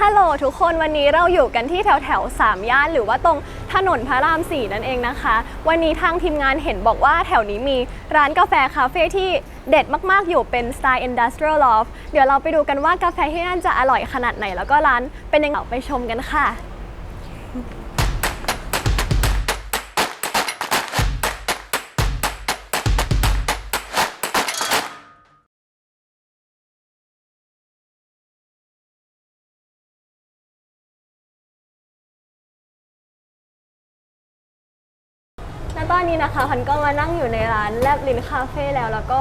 ฮัลโหลทุกคนวันนี้เราอยู่กันที่แถวแถวสามย่านหรือว่าตรงถนนพระรามสี่นั่นเองนะคะ วันนี้ทางทีมงานเห็นบอกว่าแถวนี้มีร้านกาแฟคาเฟ่ที่เด็ดมากๆอยู่เป็นสไตล์ Industrial Loft เดี๋ยวเราไปดูกันว่ากาแฟที่นั่นจะอร่อยขนาดไหน แล้วก็ร้านเป็นยังไงไปชมกันค่ะ และตอนนี้นะคะพันก็มานั่งอยู่ในร้านแลบลินคาเฟ่แล้ว แล้วก็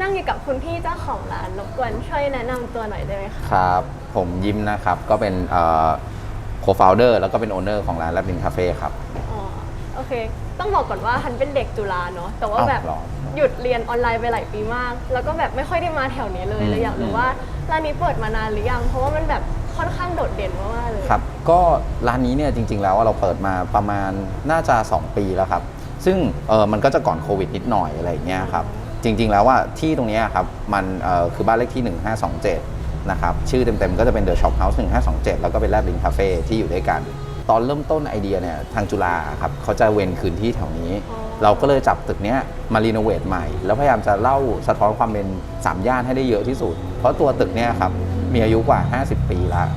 นั่งอยู่กับคุณพี่เจ้าของร้านรบกวนช่วยแนะนำตัวหน่อยได้ไหมคะครับ ผมยิ้มนะครับ ก็เป็นโคฟาวเดอร์แล้วก็เป็นโอเนอร์ของร้านแลบลินคาเฟ่ครับ อ๋อโอเค ต้องบอกก่อนว่าพันเป็นเด็กจุฬาเนาะแต่ว่าอ้าวแบบเหรอหยุดเรียนออนไลน์ไปหลายปีมาก แล้วก็แบบไม่ค่อยได้มาแถวนี้เลยอืม เลยอยากรู้ว่าร้านนี้เปิดมานานหรือยังเพราะว่ามันแบบค่อนข้างโดดเด่นมากๆเลยครับ ก็ร้านนี้เนี่ยจริง ๆ แล้วเราเปิดมาประมาณน่าจะ 2 ปีแล้วครับ ซึ่งเออมันก็จะก่อนโควิดนิดหน่อยอะไรอย่างเงี้ยครับจริง ๆ แล้วว่าที่ตรงเนี้ยครับมันเออคือบ้านเลขที่ 1527นะครับชื่อเต็มๆก็จะเป็น The Shop House 1527 แล้วก็เป็นแลบลินคาเฟ่ที่อยู่ด้วยกัน ตอนเริ่มต้นไอเดียเนี่ยทางจุฬาครับเขาจะเวนคืนที่แถวนี้อ๋อเราก็เลยจับตึกเนี้ยมารีโนเวทใหม่ แล้วพยายามจะเล่าสะท้อนความเป็นสามย่านให้ได้เยอะที่สุด เพราะตัวตึกเนี่ยครับมีอายุกว่า 50 ปีแล้ว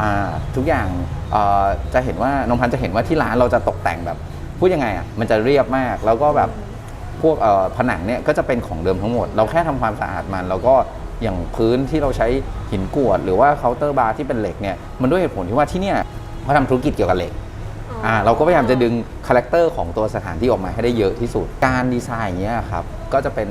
อ่าทุกอย่างเอ่อจะเห็นว่าน้องพันธุ์จะเห็นว่าที่ร้านเราจะตกแต่งแบบ พูดยังไงอะมันจะเรียบมากแล้วก็แบบพวกเอ่อผนังเนี่ยก็จะเป็นของเดิมทั้งหมด เราแค่ทำความสะอาดมัน แล้วก็อย่างพื้นที่เราใช้หินกรวด หรือว่าเคาน์เตอร์บาร์ที่เป็นเหล็กเนี่ยมันด้วยเหตุผลที่ว่าที่เนี่ยเขาทำธุรกิจเกี่ยวกับเหล็กอ่าเราก็พยายามจะดึงคาแรคเตอร์ของตัวสถานที่ออกมาให้ได้เยอะที่สุดการดีไซน์อย่างเงี้ยครับก็จะเป็น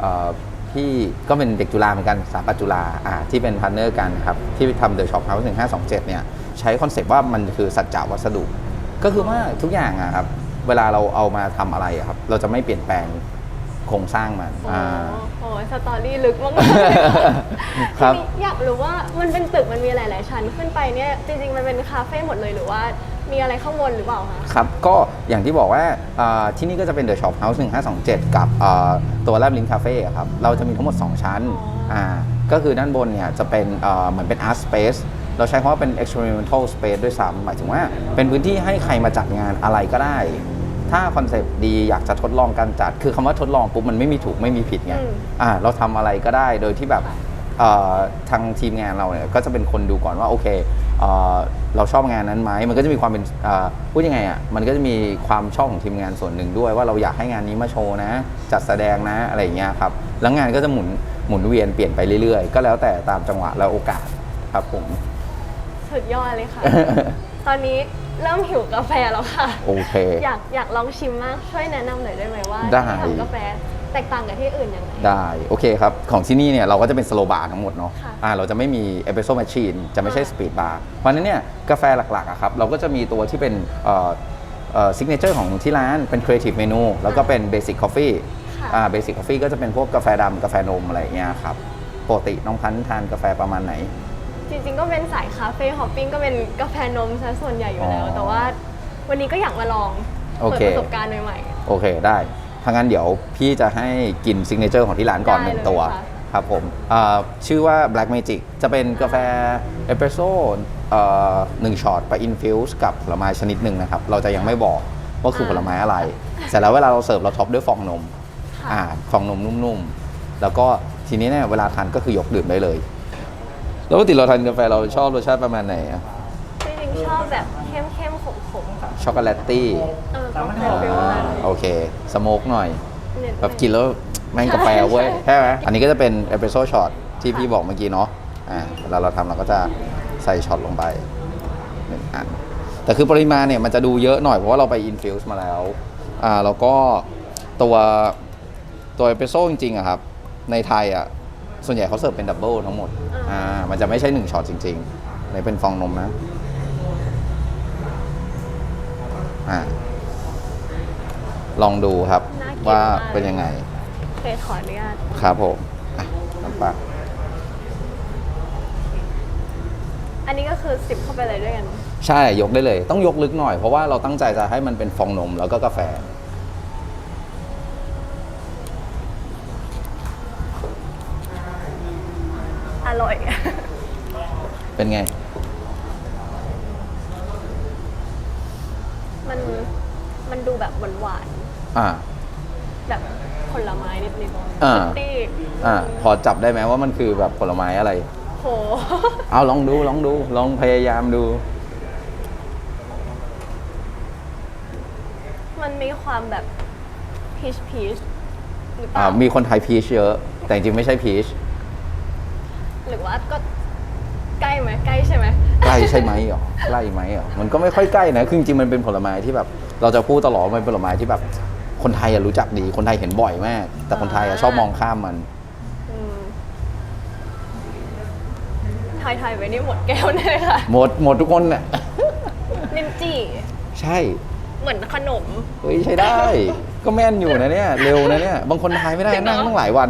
เอ่อพี่ก็เป็นเด็กจุฬาเหมือนกันสถาปัตย์จุฬาอ่าที่เป็นพาร์ทเนอร์กันครับที่ทำเดอะช็อปเฮาส์หนึ่งห้าสองเจ็ดเนี่ยใช้คอนเซปต์ว่ามันคือสัจจวัสดุ ก็คือว่าทุกอย่างอะครับ เวลาเราเอามาทำอะไรอะครับ เราจะไม่เปลี่ยนแปลงโครงสร้างมันอ๋ออ่าโอ้ยสตอรี่ลึกมากๆเลยค่ะครับ ทีนี้อยากรู้ว่ามันเป็นตึกมันมีหลาย ๆ ชั้นขึ้นไปเนี่ยจริง ๆ มันเป็นคาเฟ่หมดเลยหรือว่ามีอะไรข้างบนหรือเปล่าคะ ครับก็อย่างที่บอกว่าอ่าที่นี่ก็จะเป็น The Shop House 1527 กับอ่าตัวแลบลินคาเฟ่ครับ เราจะมีทั้งหมด 2 ชั้นอ๋ออ่่าก็คือด้านบนเนี่ยจะเป็นอ่าเหมือนเป็น Art Space เราใช้คำว่าเป็น Experimental Space ด้วยซ้ำหมายถึงว่า เป็นพื้นที่ให้ใครมาจัดงานอะไรก็ได้ ถ้าคอนเซปต์ดีอยากจะทดลองการจัด คือคำว่าทดลองปุ๊บมันไม่มีถูกไม่มีผิดไงอืมอ่าเราทำอะไรก็ได้โดยที่แบบเอ่อทางทีมงานเราเนี่ยก็จะเป็นคนดูก่อนว่าโอเคเอ่อเราชอบงานนั้นไหมมันก็จะมีความเป็นเอ่อพูดยังไงอะมันก็จะมีความชอบของทีมงานส่วนหนึ่งด้วย ว่าเราอยากให้งานนี้มาโชว์นะ จัดแสดงนะอะไรอย่างเงี้ยครับแล้วงานก็จะหมุนหมุนเวียนเปลี่ยนไปเรื่อยๆ ก็แล้วแต่ตามจังหวะและโอกาสครับผม สุดยอดเลยค่ะ ตอนนี้เริ่มหิวกาแฟแล้วค่ะ โอเค อยากอยากลองชิมมากช่วยแนะนำหน่อยได้ไหมว่าได้ ที่ทำกาแฟแตกต่างกับที่อื่นยังไง ได้ โอเคครับ ของที่นี่เนี่ยเราก็จะเป็นสโลบาร์ทั้งหมดเนาะค่ะอ่าเราจะไม่มีเอสเปรสโซ่แมชชีนจะไม่ใช่อ่าสปีดบาร์เพราะฉะนั้นเนี่ยกาแฟหลักๆอะครับเราก็จะมีตัวที่เป็นเอ่อเอ่อซิกเนเจอร์ของที่ร้านเป็นครีเอทีฟเมนูแล้วก็เป็นเบสิ c ก c อฟฟี่ค่ะ อ่าเบสิ c ก c อฟฟี่ก็จะเป็นพวกกาแฟดำกาแฟนมอะไรอย่างเงี้ยครับปกติน้องพันธุ์ทานกาแฟประมาณไหน จริงๆ ก็เป็นสายคาเฟ่ฮอปปิ้งก็เป็นกาแฟนมซะส่วนใหญ่อยู่แล้ว อ๋อแต่ว่าวันนี้ก็อยากมาลองโอเปิดเค ประสบการณ์ใหม่ โอเคได้ถ้างั้นเดี๋ยวพี่จะให้กินซิกเนเจอร์ของที่ร้านก่อนได้หนึ่งเลยตัว ค่ะ ครับผมอ่าชื่อว่า Black Magic จะเป็นกาแฟเอสเปรสโซ่เอ่อหนึ่งช็อตไปอินฟิวส์กับผลไม้ชนิดหนึ่งนะครับ เราจะยังไม่บอกว่าคือผลไม้อะไร เสร็จแล้วเวลาเราเสิร์ฟเราท็อปด้วยฟองนม ๆ ค่ะ อ่าฟองนมนุ่มๆ แล้วก็ทีนี้เนี่ยเวลาทานก็คือยกดื่มได้เลย แล้วปกติเราทานกาแฟเราชอบรสชาติประมาณไหนอะจริงๆชอบแบบเข้มๆขมๆค่ะช็อกโกแลตตี้เออต้องเป็นฟิลนั้นโอเคสโมกหน่อยเน้นแบบกินแล้วแม่งกาแฟเว้ยใช่ใช่ไหมอันนี้ก็จะเป็นเอสเปรสโซ่ช็อตที่พี่บอกเมื่อกี้เนาะอ่าเวลาเราทำเราก็จะใส่ช็อตลงไปหนึ่งอันแต่คือปริมาณเนี่ยมันจะดูเยอะหน่อยเพราะว่าเราไปอินฟิวส์มาแล้วอ่าแล้วก็ตัวตัวเอสเปรสโซ่จริงๆอะครับในไทยอะ ส่วนใหญ่เขาเสิร์ฟเป็นดับเบิลทั้งหมด อ่า มันจะไม่ใช่หนึ่งช็อตจริงๆในเป็นฟองนมนะ อ่า ลองดูครับน่ากินว่ามากเป็นยังไง เคยขออนุญาตครับผมอะน้ำปลาอันนี้ก็คือสิบเข้าไปเลยด้วยกัน ใช่ ยกได้เลย ต้องยกลึกหน่อย เพราะว่าเราตั้งใจจะให้มันเป็นฟองนมแล้วก็กาแฟ ร่อย เป็นไง มันมันดูแบบหวานอ่าแบบผลไม้นิดอ่า ๆเอ่า พอจับได้ไหมว่ามันคือแบบผลไม้อะไร โห เอาลองดูลองดู ลองพยายามดู มันมีความแบบพีชพีชอ่ามีคนไทยพีชเยอะ แต่จริงไม่ใช่พีช หรือว่าก็ใกล้ไหมใกล้ใช่ไหมใกล้ใช่ไหมเหรอใกล้ไหมเหรอมันก็ไม่ค่อยใกล้นะคือจริงๆมันเป็นผลไม้ที่แบบ เราจะพูดตลอดว่ามันเป็นผลไม้ที่แบบ คนไทยอะรู้จักดี คนไทยเห็นบ่อยมาก แต่คนไทยอะชอบมองข้ามมันอืมทายทายๆไว้นี่หมดแก้วแน่ค่ะหมดหมดทุกคนน่ะลินจี่ใช่เหมือนขนม เฮ้ยใช้ได้ ก็แม่นอยู่นะเนี่ยเร็วนะเนี่ยบางคนทายไม่ได้จริงเหรอนั่งตั้งหลายวัน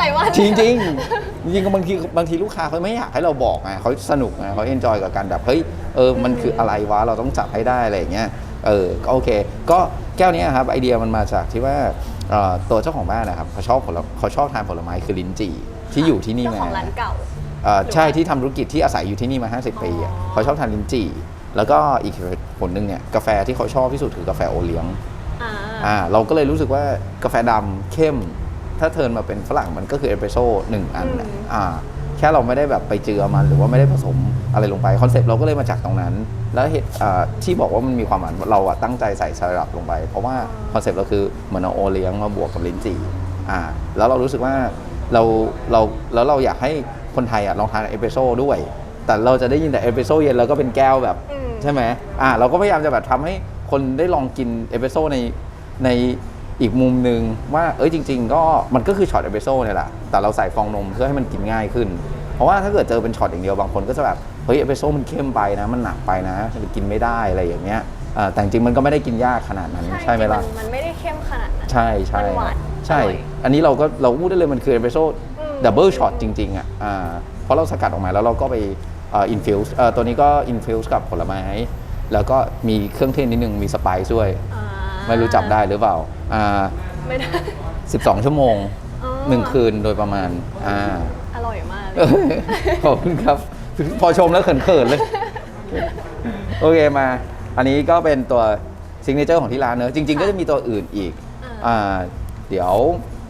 หลายวัน จริงจริงๆจริงๆบางทีบางทีลูกค้าเขาไม่อยากให้เราบอกไงเขาสนุกไงเขาเอนจอยกับการแบบเฮ้ยเออมันคืออะไรวะเราต้องจับให้ได้อะไรอย่างเงี้ยเออก็โอเค ก็แก้วเนี้ยครับไอเดียมันมาจากที่ว่าเอ่อตัวเจ้าของบ้านนะครับเขาชอบผลเขาชอบทานผลไม้คือลิ้นจี่ที่อยู่ที่นี่เจ้ามา ของร้านเก่า เอ่อใช่ที่ทำธุรกิจที่อาศัยอยู่ที่นี่มา 50 ปีอะอ๋อ เขาชอบทานลิ้นจี่ แล้วก็อีกผลหนึ่งเนี่ยกาแฟที่เขาชอบที่สุดคือกาแฟโอเลี้ยง อ่าอ่าเราก็เลยรู้สึกว่ากาแฟดำเข้ม ถ้าเทิร์นมาเป็นฝรั่งมันก็คือเอสเปรสโซ่หนึ่งอันน่ะอืมอ่าแค่เราไม่ได้แบบไปเจือมันหรือว่าไม่ได้ผสมอะไรลงไปคอนเซปต์เราก็เลยมาจากตรงนั้น แล้วเหตุอ่าที่บอกว่ามันมีความหวานเราอะตั้งใจใส่ไซรัปลงไป เพราะว่าคอนเซปต์เราคือเหมือนเอาโอเลี้ยงมาบวกกับลิ้นจี่อ่าแล้วเรารู้สึกว่าเราเราแล้วเราอยากให้คนไทยอะลองทานเอสเปรสโซ่ด้วย แต่เราจะได้ยินแต่เอสเปรสโซ่เย็นแล้วก็เป็นแก้วแบบอืมใช่ไหมอ่าเราก็พยายามจะแบบทำให้คนได้ลองกินเอสเปรสโซ่ใน ในอีกมุมหนึ่งว่าเอ้ยจริง ๆ ก็มันก็คือช็อตเอสเปรสโซ่เนี่ยแหละแต่เราใส่ฟองนมเพื่อให้มันกินง่ายขึ้น เพราะว่าถ้าเกิดเจอเป็นช็อตอย่างเดียวบางคนก็จะแบบเฮ้ยเอสเปรสโซ่มันเข้มไปนะ มันหนักไปนะมันกินไม่ได้อะไรอย่างเงี้ยอ่าแต่จริงๆมันก็ไม่ได้กินยากขนาดนั้นใช่ไหมล่ะนมันไม่ได้เข้มขนาดนั้นใช่ใช่มันหวานใช่อร่อยอันนี้เราก็เราพูดได้เลยมันคือเอสเปรสโซ่อืมดับเบิลช็อตจริงๆอะอ่าเพราะเราสกัดออกมาแล้วเราก็ไปอินฟิวส์ตัวนี้ก็อินฟิวส์กับผลไม้แล้วก็มีเครื่องเทศนิดนึงมีสไปซ์ด้วยอ่า ไม่รู้จับได้หรือเปล่าอ่าไม่ได้12 ชั่วโมงอ๋อหนึ่งคืนโดยประมาณอ่าอร่อยมากเลเอยอขอบคุณครับ พอชมแล้วเขินๆเลย โอเคมา อันนี้ก็เป็นตัวซิงเกิลเจอร์ของที่ร้านเนอะจริง ๆ ก็จะมีตัวอื่นอีกอ่า อ่าเดี๋ยว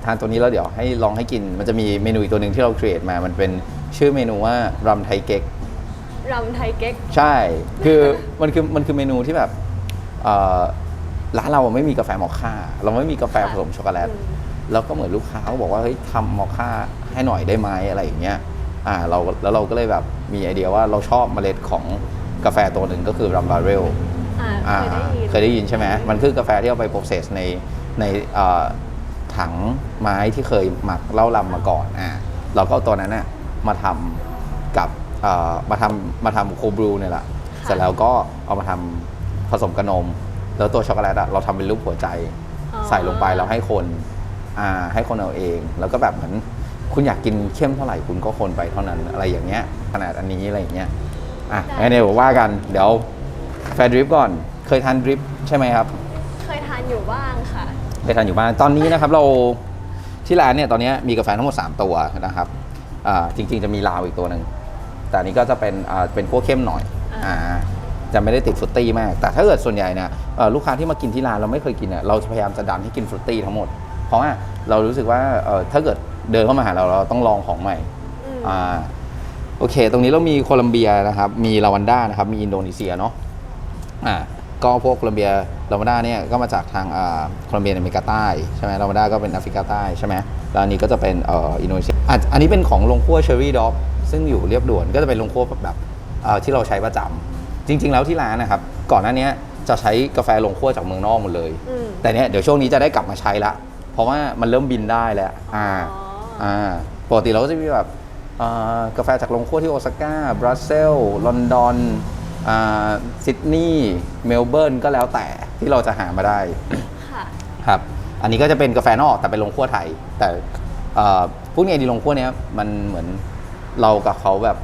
ทานตัวนี้แล้วเดี๋ยวให้ลองให้กิน มันจะมีเมนูอีกตัวหนึ่งที่เราครีเอทมา มันเป็นชื่อเมนูว่ารำไทยเก๊ก รำไทยเก๊ก ใช่ คือ มันคือ มันคือเมนูที่แบบเอ่อ ร้านเราไม่มีกาแฟมอคค่า เราไม่มีกาแฟผสมช็อกโกแลตอืมแล้วก็เหมือนลูกค้าเขาบอกว่าเฮ้ยทำมอคค่าให้หน่อยได้ไหมอะไรอย่างเงี้ยอ่าเราแล้วเราก็เลยแบบมีไอเดียว่าเราชอบเมล็ดของกาแฟตัวหนึ่งก็คือรัมบาเรลอ่าอ่าเคยได้ยินเคยได้ยินใช่ไหมมันคือกาแฟที่เอาไปโปรเซสในในเอ่อถังไม้ที่เคยหมักเหล้าลำมาก่อนอ่าเราก็เอาตัวนั้นน่ะมาทำกับเอ่อมาทำมาทำโคบรูเนี่ยแหละเสร็จแล้วก็เอามาทำผสมกับนม แล้วตัวช็อกโกแลตอะเราทำเป็นรูปหัวใจอ๋อใส่ลงไปแล้วให้คนอ่าให้คนเอาเอง แล้วก็แบบเหมือนคุณอยากกินเข้มเท่าไหร่คุณก็คนไปเท่านั้นอะไรอย่างเงี้ยขนาดอันนี้อะไรอย่างเงี้ยอะงั้นเดี๋ยวว่ากันเดี๋ยวแฟร์ดริฟก่อนเคยทานดริฟใช่ไหมครับ เคยทานอยู่บ้างค่ะเคยทานอยู่บ้างตอนนี้นะครับเราที่ร้านเนี่ยตอนนี้มีกาแฟทั้งหมด 3 ตัวนะครับอ่าจริงๆจะมีลาวอีกตัวหนึ่งแต่อันนี้ก็จะเป็นอ่าเป็นพวกเข้มหน่อยอ่าอ่า จะไม่ได้ติดฟรุตตี้มาก แต่ถ้าเกิดส่วนใหญ่เนี่ยเอ่อลูกค้าที่มากินที่ร้านเราไม่เคยกินเนี่ยเราจะพยายามจะดันให้กินฟรุตตี้ทั้งหมด เพราะว่าเรารู้สึกว่าเอ่อถ้าเกิดเดินเข้ามาหาเราเราต้องลองของใหม่อืมอ่าโอเค ตรงนี้เรามีโคลัมเบียนะครับ มีลาวันด้านะครับ มีอินโดนีเซียเนาะอ่าก็พวกโคลัมเบียลาวันด้าเนี่ยก็มาจากทางอ่าโคลัมเบียในอเมริกาใต้ใช่ไหมลาวันด้าก็เป็นแอฟริกาใต้ใช่ไหมแล้วอันนี้ก็จะเป็นเอ่ออินโดนีเซียอะอันนี้เป็นของโรงคั่วเชอร์รี่ด็อกซึ่งอยู่เรียบด่วนก็จะเป็นโรงคั่วแบบเอ่อที่เราใช้ประจำ จริง ๆ แล้วที่ร้านนะครับ ก่อนหน้านี้จะใช้กาแฟโรงคั่วจากเมืองนอกหมดเลย อืม แต่เนี้ยเดี๋ยวช่วงนี้จะได้กลับมาใช้ละ เพราะว่ามันเริ่มบินได้แล้วอ่าอ๋ออ่าปกติเราก็จะมีแบบอ่ากาแฟจากโรงคั่วที่โอซาก้า บรัสเซลส์ลอนดอนอ่าซิดนีย์เมลเบิร์นก็แล้วแต่ที่เราจะหามาได้ ค่ะ ครับ อันนี้ก็จะเป็นกาแฟนอกแต่เป็นโรงคั่วไทย แต่เอ่อพูดง่ายดีโรงคั่วเนี้ยมันเหมือนเรากับเขาแบบ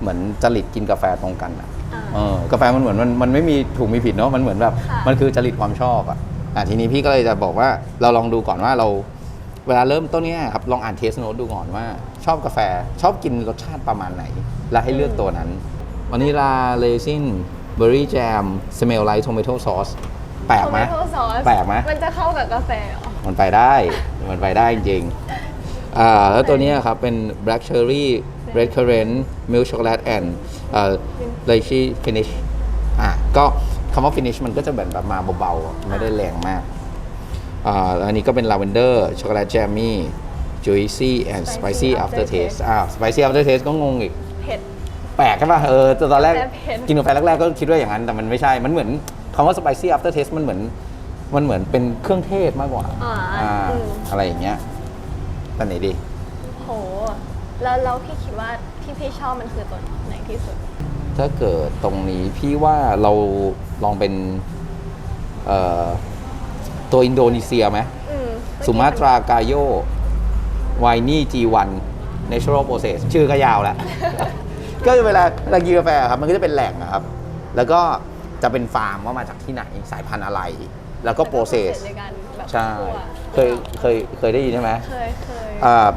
เหมือนจริตกินกาแฟตรงกันอะอ่า เออกาแฟมันเหมือนมันมันไม่มีถูกมีผิดเนาะมันเหมือนแบบค่ะ มันคือจริตความชอบอะอะทีนี้พี่ก็เลยจะบอกว่าเราลองดูก่อนว่าเราเวลาเริ่มต้นเนี้ยครับลองอ่านเทสโน t ดูก่อนว่า ชอบกาแฟชอบกินรสชาติประมาณไหน แล้วให้เลือกตัวนั้นวานิลาเลซินเบอร์รี่แจมสเมลไลท์โทเมโตซอสแปลกไหม โทซอสแปลกไหม มันจะเข้ากับกาแฟเหรอ มันไปได้ มันไปได้จริงๆอ่าแล้วตัวเนี้ยครับเป็น black cherry red currant milk chocolate and อ่า lychee finish อะก็คำว่า finish มันก็จะแบบแบบมาเบาๆ ไม่ได้แรงมากอ่าอันนี้ก็เป็น lavender chocolate jammy juicy and spicy aftertaste อ่า spicy aftertaste ก็งงอีก เผ็ด แปลกใช่ป่ะ เออแต่ตอนแรก แต่เผ็ด กินกาแฟแรกๆก็คิดว่าอย่างนั้น แต่มันไม่ใช่ มันเหมือนคำว่า spicy after taste มันเหมือน มันเหมือนเป็นเครื่องเทศมากกว่าอ่าอ่าอืม อะไรอย่างเงี้ยแต่ไหนดี โห แล้วแล้วพี่คิดว่าที่พี่ชอบมันคือตัวไหนที่สุด ถ้าเกิดตรงนี้พี่ว่าเราลองเป็นเอ่อตัวอินโดนีเซียไหมอืมสุมาตรากาโยไวนี่จีวัน natural process ชื่อก็ยาวแล้ว ก็เวลาเวลากินกาแฟครับ มันก็จะเป็นแหล่งนะครับ แล้วก็จะเป็นฟาร์มว่ามาจากที่ไหนสายพันธุ์อะไร แล้วก็ process ในการแบบใช่ คั่วเคยเคยเคยได้ยินใช่ไหมเคยเคย อ่า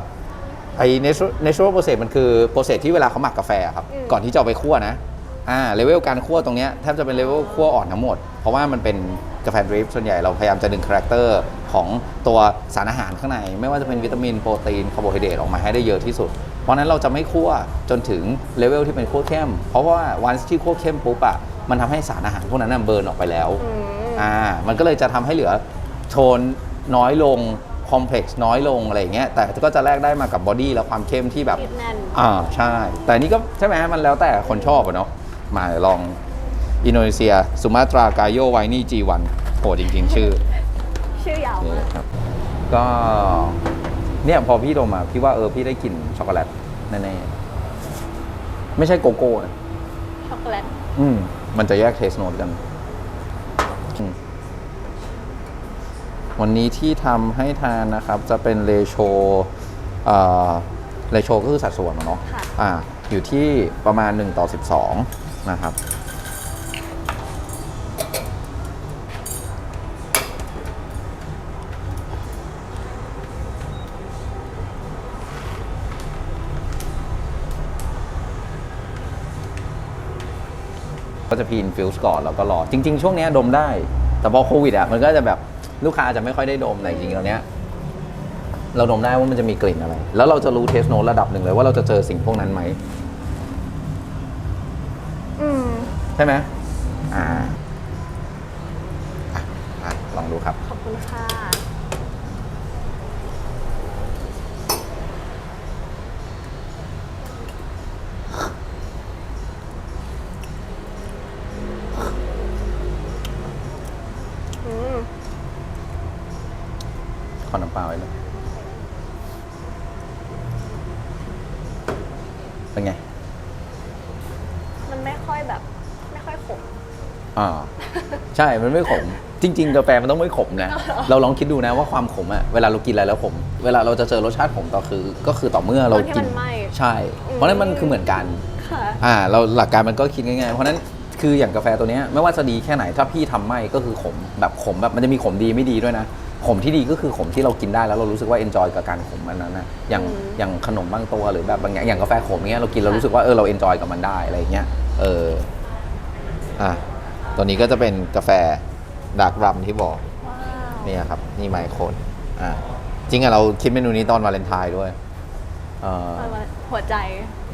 ไอ้ natural natural process มันคือ process ที่เวลาเขาหมักกาแฟครับ อืม ก่อนที่จะเอาไปคั่วนะ อ่า เลเวลการคั่วตรงเนี้ยแทบจะเป็นเลเวลคั่วอ่อนทั้งหมด เพราะว่ามันเป็นกาแฟดริปส่วนใหญ่เราพยายามจะดึงคาแรคเตอร์ของตัวสารอาหารข้างใน ไม่ว่าจะเป็นวิตามินโปรตีนคาร์โบไฮเดรตออกมาให้ได้เยอะที่สุด เพราะฉะนั้นเราจะไม่คั่วจนถึงเลเวลที่เป็นคั่วเข้ม เพราะว่าวันที่คั่วเข้มปุ๊บอะมันทำให้สารอาหารพวกนั้นนะเบิร์นออกไปแล้ว อืม อ่า มันก็เลยจะทำให้เหลือโทนน้อยลง คอมเพล็กซ์น้อยลงอะไรอย่างเงี้ยแต่ก็จะแลกได้มากับบอดี้และความเข้มที่แบบติดแน่นอ่าใช่ แต่อันนี้ก็ใช่ไหมมันแล้วแต่คนชอบอะเนาะมาลองอินโดนีเซียสุมาตรากาโยไวนี่จีวันโหจริง ๆ ชื่อ ชื่อยาวนี่มากครับก็เนี่ยพอพี่ดมมาพี่ว่าเออพี่ได้กลิ่นช็อกโกแลตแน่ๆไม่ใช่โกโก้นะช็อกโกแลตอืมมันจะแยกเทสโนตกันอืม วันนี้ที่ทำให้ทานนะครับจะเป็นเลโชเอ่อเลโชก็คือสัดส่วนอะเนาะค่ะอ่าอยู่ที่ประมาณ 1 ต่อ 12 นะครับก็จะพีนฟิลส์ก่อนแล้วก็รอ จริง ๆ ช่วงเนี้ยดมได้ แต่พอโควิดอะมันก็จะแบบ ลูกค้าจะไม่ค่อยได้ดมแต่จริงๆตอนเนี้ยเราดมได้ว่ามันจะมีกลิ่นอะไร แล้วเราจะรู้เทสโนตระดับหนึ่งเลยว่าเราจะเจอสิ่งพวกนั้นไหมอืมใช่ไหมอ่าอะอะลองดูครับ ขอบคุณค่ะ อน้ำเปล่าไว้เลยเป็นไง มันไม่ค่อยแบบ ไม่ค่อยขม อ่า ใช่ มันไม่ขม จริง ๆ กาแฟมันต้องไม่ขมนะ เราลองคิดดูนะว่าความขมอะเวลาเรากินอะไรแล้วขม เวลาเราจะเจอรสชาติขมต่อคือ ก็คือต่อเมื่อเราตอนที่กิมันไหม้ ใช่ เพราะฉะนั้นมันคือเหมือนกัน ค่ะ อ่า เราหลักการมันก็คิดง่ายๆ เพราะฉะนั้นคืออย่างกาแฟตัวเนี้ยไม่ว่าจะดีแค่ไหนถ้าพี่ทำไม่ก็คือขมแบบขมแบบมันจะมีขมดีไม่ดีด้วยนะ ขมที่ดีก็คือขมที่เรากินได้แล้วเรารู้สึกว่าเอนจอยกับการขมมันนั้นนะอย่างอืมอย่างขนมบางตัวหรือแบบบางอย่างอย่างกาแฟขมเงี้ยเรากินเรารู้สึกว่าเออเราเอนจอยกับมันได้อะไรอย่างเงี้ยเอออะตัวนี้ก็จะเป็นกาแฟดาร์กรัมที่บอกว้าวเนี่ยครับ นี่ไมโครนอ่าจริงอะเราคิดเมนูนี้ตอนวาเลนไทน์ด้วยเออเอามาหัวใจ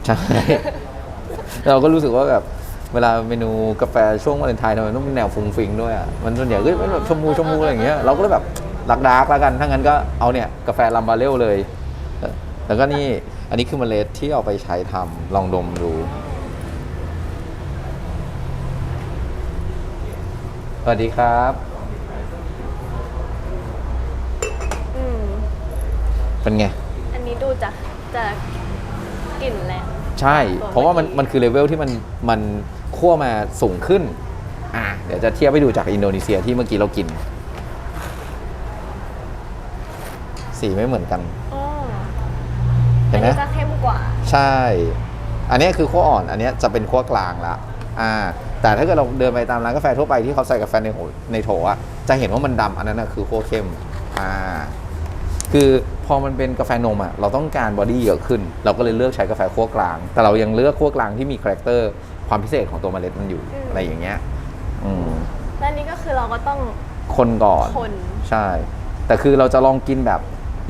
ใช่เราก็รู้สึกว่าแบบเวลาเมนูกาแฟช่วงวาเลนไทน์ทำไมต้องเป็นแนวฟุ้งฟิงด้วยอะมันส่วนใหญ่ก็เป็นแบบชมพูชมพูอะไรอย่างเงี้ยเราก็เลยแบบ รักดาร์กแล้วกัน ถ้างั้นก็เอาเนี่ยกาแฟลัมบาเรลเลยเออแล้วก็นี่อันนี้คือเมล็ดที่เอาไปใช้ทำลองดมดูสวัสดีครับ อืม เป็นไง อันนี้ดูจะจะกลิ่นแรงใช่ เพราะว่ามันมันคือเลเวลที่มันมันคั่วมาสูงขึ้น อ่าเดี๋ยวจะเทียบให้ดูจากอินโดนีเซียที่เมื่อกี้เรากิน สีไม่เหมือนกัน อ๋อเห็อันนไหมนี้จะเข้มกว่า ใช่ อันนี้คือคั่วอ่อน อันนี้จะเป็นคั่วกลางละ อ่า แต่ถ้าเกิดเราเดินไปตามร้านกาแฟทั่วไปที่เขาใส่กาแฟในโถในโถอะจะเห็นว่ามันดำอันนั้นนะคือคั่วเข้ม อ่า คือพอมันเป็นกาแฟนมอะเราต้องการบอดี้เยอะขึ้น เราก็เลยเลือกใช้กาแฟคั่วกลาง แต่เรายังเลือกคั่วกลางที่มีคาแรคเตอร์ความพิเศษของตัวเมล็ดมันอยู่ อืม อะไรอย่างเงี้ย อืม และอันนี้ก็คือเราก็ต้องคนก่อน คน ใช่ แต่คือเราจะลองกินแบบ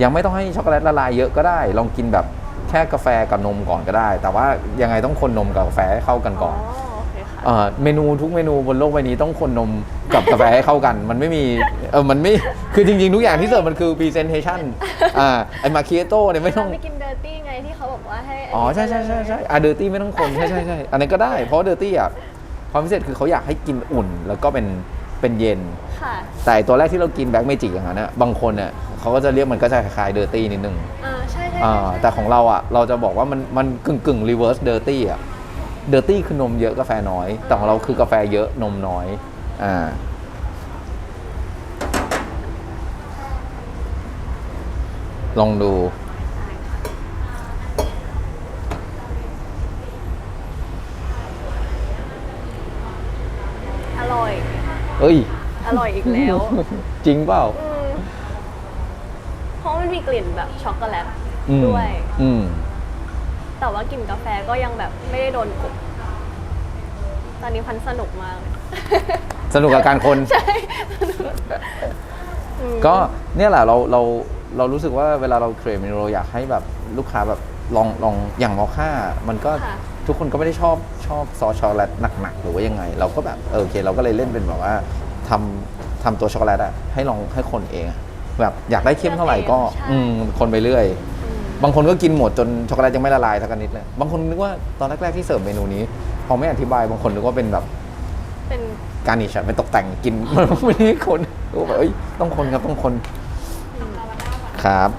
ยังไม่ต้องให้ช็อกโกแลตละลายเยอะก็ได้ ลองกินแบบแค่กาแฟกับนมก่อนก็ได้ แต่ว่ายังไงต้องคนนมกับกาแฟให้เข้ากันก่อนโอเคค่ะเอ่อเมนูทุกเมนูบนโลกใบนี้ต้องคนนมกับกาแฟให้เข้ากัน มันไม่มีเออมันไม่คือจริง ๆ ทุกอย่างที่เสิร์ฟมันคือ presentation อ่าไอมาคิโต้เนี่ยไม่ต้องไปกินเดอร์ตี้ไงที่เขาบอกว่าให้อ๋อใช่ใช่ใช่ใช่อะเดอร์ตี้ไม่ต้องคนใช่ใช่ใช่อันนั้นก็ได้เพราะเดอร์ตี้อะความพิเศษคือเขาอยากให้กินอุ่นแล้วก็เป็น เป็นเย็น ค่ะแต่ตัวแรกที่เรากินแบล็กเมจิกอย่างนั้นนะบางคนเนี่ยเขาก็จะเรียกมันก็จะคล้ายๆเดอร์ตี้นิดนึงอ่าใช่ใช่อ่าใช่แต่ของเราอะเราจะบอกว่ามันมันกึ่งกึ่งรีเวิร์สเดอร์ตี้อะเดอร์ตี้คือนมเยอะกาแฟน้อย แต่ของเราคือกาแฟเยอะนมน้อยอ่าลองดู อร่อย เอ้ย อร่อยอีกแล้วจริงเปล่า อืมเพราะมันมีกลิ่นแบบช็อกโกแลตอืมด้วย อืม แต่ว่ากลิ่นกาแฟก็ยังแบบไม่ได้โดนกลบตอนนี้พันสนุกมากเลยสนุกกับการคน ใช่อืมก็เนี่ยแหละเราเราเรารู้สึกว่าเวลาเราเครมเมนูเราอยากให้แบบลูกค้าแบบลองลองอย่างมอค่า มันก็ค่ะ ทุกคนก็ไม่ได้ชอบชอบซอสช็อกโกแลตหนักๆหรือว่ายังไง เราก็แบบเออโอเค เราก็เลยเล่นเป็นแบบว่าทำทำตัวช็อกโกแลตอะให้ลองให้คนเองอะแบบอยากได้เข้มเท่าไหร่ก็ใช่ อืมคนไปเรื่อยอืมบางคนก็กินหมดจนช็อกโกแลตยังไม่ละลายสักนิดเลยบางคนนึกว่าตอนแรกๆที่เสิร์ฟเมนูนี้ พอไม่อธิบายบางคนนึกว่าเป็นแบบเป็นการนิชเป็นตกแต่งกินไม่ได้คนก็แบบเอ้ยต้องคนครับต้องคนอืมครับ